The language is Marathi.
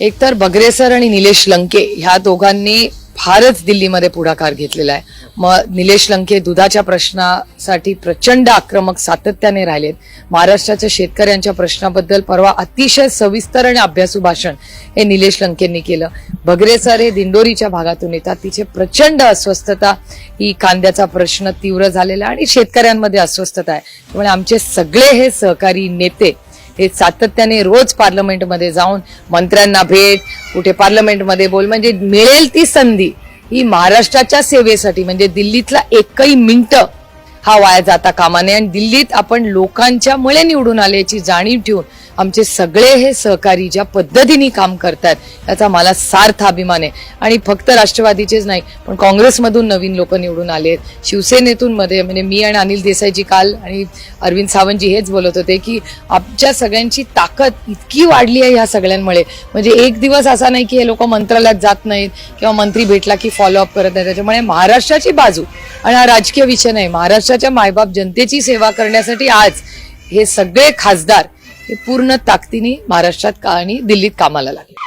एकतर बगरेसर आणि निलेश लंके ह्या दोघांनी फारच दिल्लीमध्ये पुढाकार घेतलेला आहे. मग निलेश लंके दुधाच्या प्रश्नासाठी प्रचंड आक्रमक सातत्याने राहिलेत. महाराष्ट्राच्या शेतकऱ्यांच्या प्रश्नाबद्दल परवा अतिशय सविस्तर आणि अभ्यासू भाषण हे निलेश लंकेंनी केलं. बगरेसर हे दिंडोरीच्या भागातून येतात. तिचे प्रचंड अस्वस्थता ही कांद्याचा प्रश्न तीव्र झालेला आणि शेतकऱ्यांमध्ये अस्वस्थता आहे. त्यामुळे आमचे सगळे हे सहकारी नेते हे सातत्याने रोज पार्लमेंटमध्ये जाऊन मंत्र्यांना भेट कुठे पार्लमेंटमध्ये बोल म्हणजे मिळेल ती संधी ही महाराष्ट्राच्या सेवेसाठी म्हणजे दिल्लीतला एकही मिनटं हा वाया जाता कामा नये. आणि दिल्लीत आपण लोकांच्या मुळे निवडून आल्याची जाणीव ठेवून आमचे सगळे हे सहकारी ज्या पद्धतीने काम करतात त्याचा मला सार्थ अभिमान आहे. आणि फक्त राष्ट्रवादीचेच नाही पण काँग्रेसमधून नवीन लोक निवडून आलेत. शिवसेनेतून मध्ये म्हणजे मी आणि अनिल देसाईजी काल आणि अरविंद सावंतजी हेच बोलत होते की आमच्या सगळ्यांची ताकद इतकी वाढली आहे ह्या सगळ्यांमुळे. म्हणजे एक दिवस असा नाही की हे लोक मंत्रालयात जात नाहीत किंवा मंत्री भेटला की फॉलोअप करत नाही त्याच्यामुळे महाराष्ट्राची बाजू आणि हा राजकीय विषय नाही. महाराष्ट्राच्या मायबाप जनतेची सेवा करण्यासाठी आज हे सगळे खासदार हे पूर्ण ताकदीने महाराष्ट्रात का- आणि दिल्लीत कामाला लागले.